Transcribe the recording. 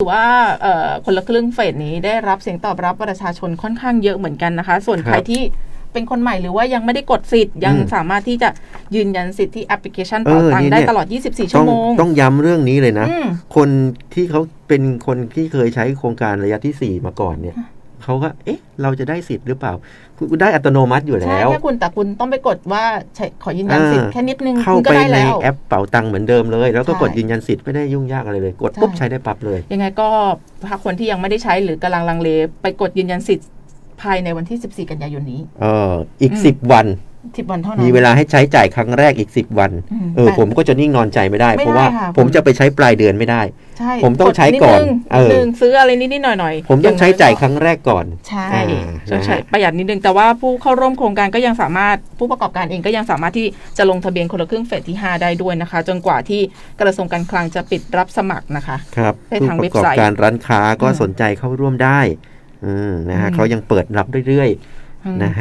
ถือว่าเอ่อคนละครึ่งเฟสนี้ได้รับเสียงตอบรับประชาชนค่อนข้างเยอะเหมือนกันนะคะ ส่วนครับใครที่เป็นคนใหม่หรือว่ายังไม่ได้กดสิทธิ์ยังอืมสามารถที่จะยืนยันสิทธิ์ที่แอปพลิเคชันเอเป่าอตังนี่ค์ได้เนี่ยตลอด 24 ชั่ต้อวงโมง ต้องย้ำเรื่องนี้เลยนะอืมคนที่เขาเป็นคนที่เคยใช้โครงการระยะที่สี่มาก่อนเนี่ย เขาก็เอ๊ะ เราจะได้สิทธิ์หรือเปล่า คุณได้อัตโนมัติอยู่ใช่แล้วแค่คุณแต่คุณต้องไปกดว่าใช่ขอยืนยันสิทธิ์อ่าแค่นิดนึงเข้าคุณก็ไปได้ในแล้วแอปเป๋าตังค์เหมือนเดิมเลย แล้วก็ใช่กดยืนยันสิทธิ์ไม่ได้ยุ่งยากอะไรเลย กดใช่ปุ๊บใช้ได้ปั๊บเลย ยังไงก็ถ้าคนที่ยังไม่ได้ใช้หรือกำลังลังเลไปกดยืนยันสิทธิ์ภายในวันที่ 14 กันยายนนี้ เอออีกอืมสิบวัน ทิบวันเท่านั้น มีเวลาให้ใช้จ่ายครั้งแรกอีกสิบวันอืมเออแต่ผมก็จะนิ่งนอนใจไม่ได้ไม่เพราะว่าได้ค่ะผมผมจะไปใช้ปลายเดือนไม่ได้ใช่ผมต้องใช้ก่อนดเออนิดนึงซื้ออะไรนิดๆหน่อยๆผมต้องใช้ย่น้จ่ายครั้งแรกก่อน ใช่อ่าต้องใช้นะฮะประหยัดนิดนึงแต่ว่าผู้เข้าร่วมโครงการก็ยังสามารถผู้ประกอบการเองก็ยังสามารถที่จะลงทะเบียนคนละครึ่งเฟสที่ 5 ได้ด้วยนะคะ จนกว่าที่กระทรวงการคลังจะปิดรับสมัครนะคะครับได้ผู้ทางปเว็ระบกอบไซต์การร้านค้าก็อืมสนใจเข้าร่วมได้อืมนะฮะอืมเขายังเปิดรับเรื่อยอืมๆนะฮะ